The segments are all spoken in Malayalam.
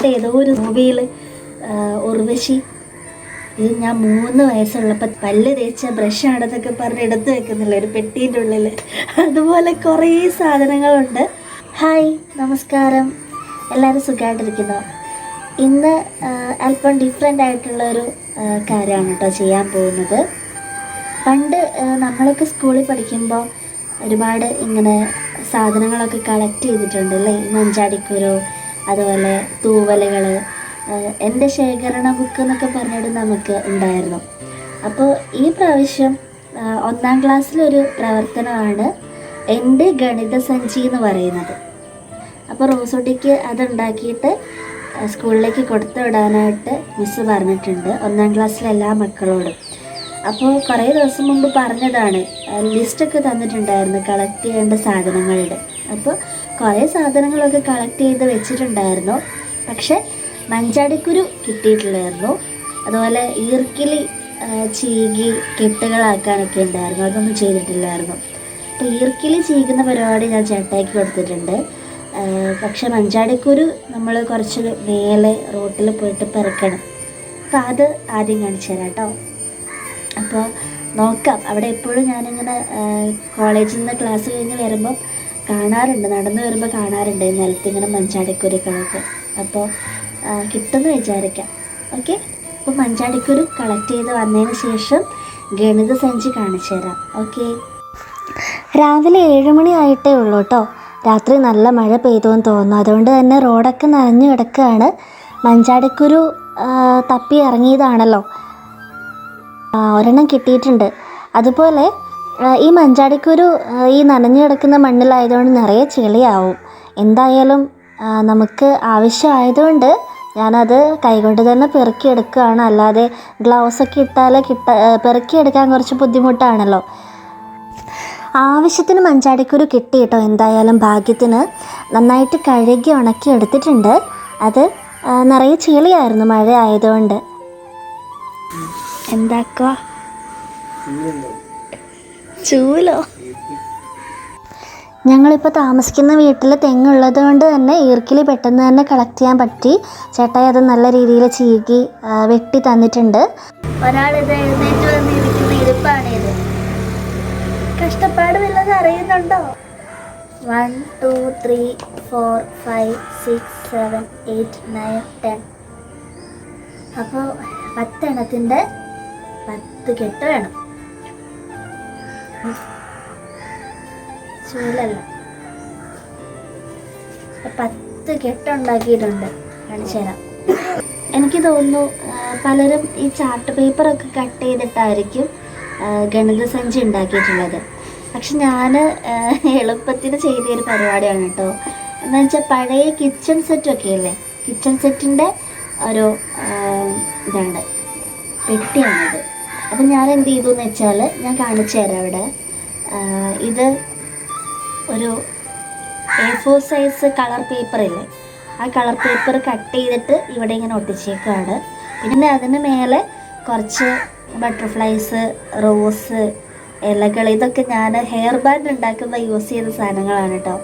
കണ്ട ഏതോ ഒരു മൂവിയിൽ ഉർവശി. ഇത് ഞാൻ മൂന്ന് വയസ്സുള്ളപ്പോൾ പല്ല് തേച്ച ബ്രഷാണെന്നൊക്കെ പറഞ്ഞ് എടുത്ത് വെക്കുന്നില്ല ഒരു പെട്ടീന്റെ ഉള്ളിൽ അതുപോലെ കുറേ സാധനങ്ങളുണ്ട്. ഹായ് നമസ്കാരം. എല്ലാവരും സുഖമായിട്ടിരിക്കുന്നു ഇന്ന് അല്പം ഡിഫറെന്റ് ആയിട്ടുള്ളൊരു കാര്യമാണ് കേട്ടോ ചെയ്യാൻ പോകുന്നത്. പണ്ട് നമ്മളൊക്കെ സ്കൂളിൽ പഠിക്കുമ്പോൾ ഒരുപാട് ഇങ്ങനെ സാധനങ്ങളൊക്കെ കളക്ട് ചെയ്തിട്ടുണ്ട് അല്ലേ? മഞ്ചാടിക്കുരു അതുപോലെ തൂവലുകൾ എന്റെ ശേഖരണ ബുക്ക് എന്നൊക്കെ പറഞ്ഞിട്ട് നമുക്ക് ഉണ്ടായിരുന്നു. അപ്പോൾ ഈ പ്രാവശ്യം ഒന്നാം ക്ലാസ്സിലൊരു പ്രവർത്തനമാണ് എന്റെ ഗണിത സഞ്ചി എന്ന് പറയുന്നത്. അപ്പോൾ റോസോട്ടിക്ക് അതുണ്ടാക്കിയിട്ട് സ്കൂളിലേക്ക് കൊടുത്തു വിടാനായിട്ട് മിസ്സ് പറഞ്ഞിട്ടുണ്ട് ഒന്നാം ക്ലാസ്സിലെ എല്ലാ മക്കളോടും. അപ്പോൾ കുറേ ദിവസം മുമ്പ് പറഞ്ഞതാണ് ലിസ്റ്റൊക്കെ തന്നിട്ടുണ്ടായിരുന്നു കളക്ട് ചെയ്യേണ്ട സാധനങ്ങളുടെ. അപ്പോൾ കുറേ സാധനങ്ങളൊക്കെ കളക്ട് ചെയ്ത് വെച്ചിട്ടുണ്ടായിരുന്നു. പക്ഷെ മഞ്ചാടിക്കുരു കിട്ടിയിട്ടില്ലായിരുന്നു. അതുപോലെ ഈർക്കിലി ചീകി കെട്ടുകളാക്കാനൊക്കെ ഉണ്ടായിരുന്നു. അതൊന്നും ചെയ്തിട്ടില്ലായിരുന്നു. അപ്പോൾ ഈർക്കിലി ചീകുന്ന പരിപാടി ഞാൻ ചേട്ടാക്കി കൊടുത്തിട്ടുണ്ട്. പക്ഷെ മഞ്ചാടിക്കുരു നമ്മൾ കുറച്ച് മേലെ റോട്ടിൽ പോയിട്ട് പെറുക്കണം. അപ്പോൾ അത് ആദ്യം കാണിച്ചു തരാം കേട്ടോ. അപ്പോൾ നോക്കാം. അവിടെ എപ്പോഴും ഞാനിങ്ങനെ കോളേജിൽ നിന്ന് ക്ലാസ് കഴിഞ്ഞ് വരുമ്പോൾ കാണാറുണ്ട്. നടന്നു വരുമ്പോൾ കാണാറുണ്ട് ഈ നിലത്ത് ഇങ്ങനെ മഞ്ചാടിക്കുരുക്കളൊക്കെ അപ്പോൾ കിട്ടുമെന്ന് വിചാരിക്കാം. ഓക്കെ? അപ്പോൾ മഞ്ചാടിക്കുരു കളക്ട് ചെയ്ത് വന്നതിന് ശേഷം ഗണിത സഞ്ചി കാണിച്ചു തരാം. ഓക്കെ? രാവിലെ ഏഴുമണി മണിയായിട്ടേ ഉള്ളൂ കേട്ടോ രാത്രി നല്ല മഴ പെയ്തുവെന്ന് തോന്നുന്നു. അതുകൊണ്ട് തന്നെ റോഡൊക്കെ നനഞ്ഞു കിടക്കുകയാണ് മഞ്ചാടിക്കുരു തപ്പി ഇറങ്ങിയതാണല്ലോ. ഒരെണ്ണം കിട്ടിയിട്ടുണ്ട്. അതുപോലെ ഈ മഞ്ചാടിക്കുരു ഈ നനഞ്ഞു കിടക്കുന്ന മണ്ണിലായതുകൊണ്ട് നിറയെ ചെളിയാവും. എന്തായാലും നമുക്ക് ആവശ്യമായതുകൊണ്ട് ഞാനത് കൈകൊണ്ട് തന്നെ പെറുക്കിയെടുക്കുകയാണ് അല്ലാതെ ഗ്ലൗസൊക്കെ ഇട്ടാൽ കിട്ട പെറുക്കിയെടുക്കാൻ കുറച്ച് ബുദ്ധിമുട്ടാണല്ലോ. ആവശ്യത്തിന് മഞ്ചാടിക്കുരു കിട്ടി കേട്ടോ. എന്തായാലും ഭാഗ്യത്തിന് നന്നായിട്ട് കഴുകി ഉണക്കി എടുത്തിട്ടുണ്ട്. അത് നിറയെ ചെളിയായിരുന്നു മഴ ആയതുകൊണ്ട്. എന്താക്കുക ചൂലോ? ഞങ്ങളിപ്പോൾ താമസിക്കുന്ന വീട്ടിൽ തെങ്ങുള്ളത് കൊണ്ട് തന്നെ ഈർക്കിലി പെട്ടെന്ന് തന്നെ കളക്ട് ചെയ്യാൻ പറ്റി. ചേട്ടായി അത് നല്ല രീതിയിൽ ചീകി വെട്ടി തന്നിട്ടുണ്ട്. ഒരാൾ ഇത് എഴുന്നേറ്റ് വന്നിരിക്കുന്ന ഇരിപ്പാണിത് കഷ്ടപ്പാട് വല്ലതും അറിയുന്നുണ്ടോ one two three four five six seven eight nine ten അപ്പോൾ പത്തെണ്ണത്തിന്റെ പത്ത് കെട്ട് വേണം. ചൂലല്ല. പത്ത് കെട്ടുണ്ടാക്കിയിട്ടുണ്ട്. കാണിച്ചു തരാം. എനിക്ക് തോന്നുന്നു പലരും ഈ ചാർട്ട് പേപ്പറൊക്കെ കട്ട് ചെയ്തിട്ടായിരിക്കും ആ, ഗണിത സഞ്ചി ഉണ്ടാക്കിയിട്ടുള്ളത്. പക്ഷെ ഞാൻ എളുപ്പത്തിന് ചെയ്തൊരു പരിപാടിയാണ് കേട്ടോ എന്ന് വെച്ചാൽ പഴയ കിച്ചൺ സെറ്റൊക്കെ അല്ലേ കിച്ചൺ സെറ്റിന്റെ ഒരു ഇതുണ്ട്. പെട്ടിയാണിത്. അപ്പം ഞാൻ എന്ത് ചെയ്തു എന്ന് വെച്ചാൽ ഞാൻ കാണിച്ചു തരാം ഇവിടെ. ഇത് ഒരു A four size colour paper ഇല്ലേ? ആ കളർ പേപ്പർ കട്ട് ചെയ്തിട്ട് ഇവിടെ ഇങ്ങനെ ഒട്ടിച്ചേക്കാണ്. പിന്നെ അതിന് മേലെ കുറച്ച് ബട്ടർഫ്ലൈസ് റോസ് ഇലകൾ ഇതൊക്കെ ഞാൻ ഹെയർ ബാൻഡ് ഉണ്ടാക്കുന്ന യൂസ് ചെയ്ത സാധനങ്ങളാണ് കേട്ടോ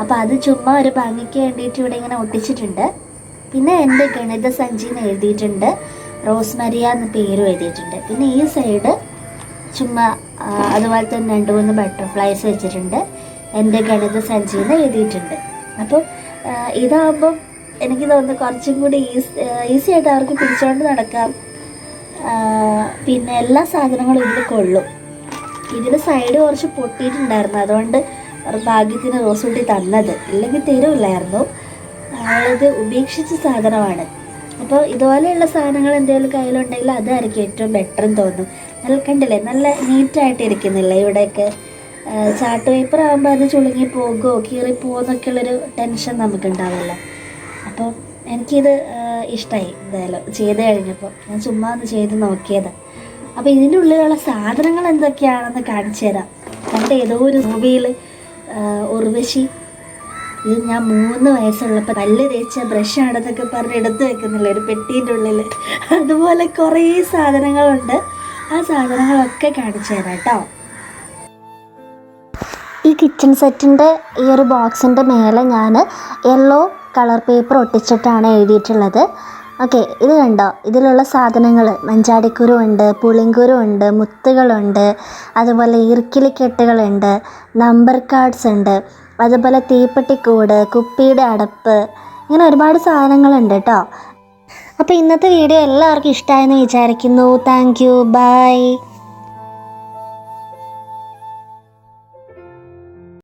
അപ്പോൾ അത് ചുമ്മാ ഒരു ഭംഗിക്ക് വേണ്ടിയിട്ട് ഇവിടെ ഇങ്ങനെ ഒട്ടിച്ചിട്ടുണ്ട്. പിന്നെ എന്റെ ഗണിത സഞ്ചിന്ന് എഴുതിയിട്ടുണ്ട്. റോസ്മരിയ എന്ന പേരും എഴുതിയിട്ടുണ്ട്. പിന്നെ ഈ സൈഡ് ചുമ്മാ അതുപോലെ തന്നെ രണ്ട് മൂന്ന് ബട്ടർഫ്ലൈസ് വെച്ചിട്ടുണ്ട്. എന്റെ ഗണിത സഞ്ചിന്ന് എഴുതിയിട്ടുണ്ട്. അപ്പോൾ ഇതാകുമ്പം എനിക്ക് തോന്നുന്നു കുറച്ചും കൂടി ഈസി ഈസി ആയിട്ട് അവർക്ക് പിടിച്ചോണ്ട് നടക്കാം. പിന്നെ എല്ലാ സാധനങ്ങളും ഇതിൽ കൊള്ളും. ഇതിന് സൈഡ് കുറച്ച് പൊട്ടിയിട്ടുണ്ടായിരുന്നു. അതുകൊണ്ട് ഭാഗ്യത്തിന് റോസ് കൂട്ടി തന്നത്. ഇല്ലെങ്കിൽ തരുമില്ലായിരുന്നു അവളത് ഉപേക്ഷിച്ച സാധനമാണ്. അപ്പോൾ ഇതുപോലെയുള്ള സാധനങ്ങൾ എന്തെങ്കിലും കയ്യിലുണ്ടെങ്കിൽ അതായിരിക്കും ഏറ്റവും ബെറ്റർ എന്ന് തോന്നും. നല്ല കണ്ടില്ലേ? നല്ല നീറ്റായിട്ട് ഇരിക്കുന്നില്ലേ ഇവിടെയൊക്കെ? ചാർട്ട് പേപ്പർ ആകുമ്പോൾ അത് ചുളുങ്ങി പോകുമോ കീറി പോകുമെന്നൊക്കെ ഉള്ളൊരു ടെൻഷൻ നമുക്കുണ്ടാവുമല്ലോ അപ്പോൾ എനിക്കിത് ഇഷ്ടമായി എന്തായാലും ചെയ്ത് കഴിഞ്ഞപ്പോൾ ഞാൻ ചുമ്മാ ഒന്ന് ചെയ്ത് നോക്കിയത്. അപ്പോൾ ഇതിന്റെ ഉള്ളിലുള്ള സാധനങ്ങൾ എന്തൊക്കെയാണെന്ന് കാണിച്ചു തരാം. കണ്ട ഏതോ ഒരു മൂവിയിൽ ഉർവശി ഇത് ഞാൻ മൂന്ന് വയസ്സുള്ളപ്പോൾ പല്ല് തേച്ച ബ്രഷാണെന്നൊക്കെ പറഞ്ഞ് എടുത്ത് വെക്കുന്നില്ല ഒരു പെട്ടീന്റെ ഉള്ളിൽ അതുപോലെ കുറേ സാധനങ്ങളുണ്ട്. ആ സാധനങ്ങളൊക്കെ കാണിച്ചു തരാം കേട്ടോ. ഈ കിച്ചൺ സെറ്റിന്റെ ഈ ഒരു ബോക്സിന്റെ മേലെ ഞാൻ യെല്ലോ കളർ പേപ്പർ ഒട്ടിച്ചിട്ടാണ് എഴുതിയിട്ടുള്ളത്. ഓക്കെ ഇത് കണ്ടോ? ഇതിലുള്ള സാധനങ്ങൾ മഞ്ചാടിക്കുരു ഉണ്ട് പുളിങ്കുരു ഉണ്ട് മുത്തുകളുണ്ട് അതുപോലെ ഈർക്കിലിക്കെട്ടുകളുണ്ട് നമ്പർ കാർഡ്സ് ഉണ്ട്. അതുപോലെ തീപ്പെട്ടിക്കൂട് കുപ്പിയുടെ അടപ്പ് ഇങ്ങനെ ഒരുപാട് സാധനങ്ങളുണ്ട് കേട്ടോ അപ്പോൾ ഇന്നത്തെ വീഡിയോ എല്ലാവർക്കും ഇഷ്ടമായെന്ന് വിചാരിക്കുന്നു. Thank you by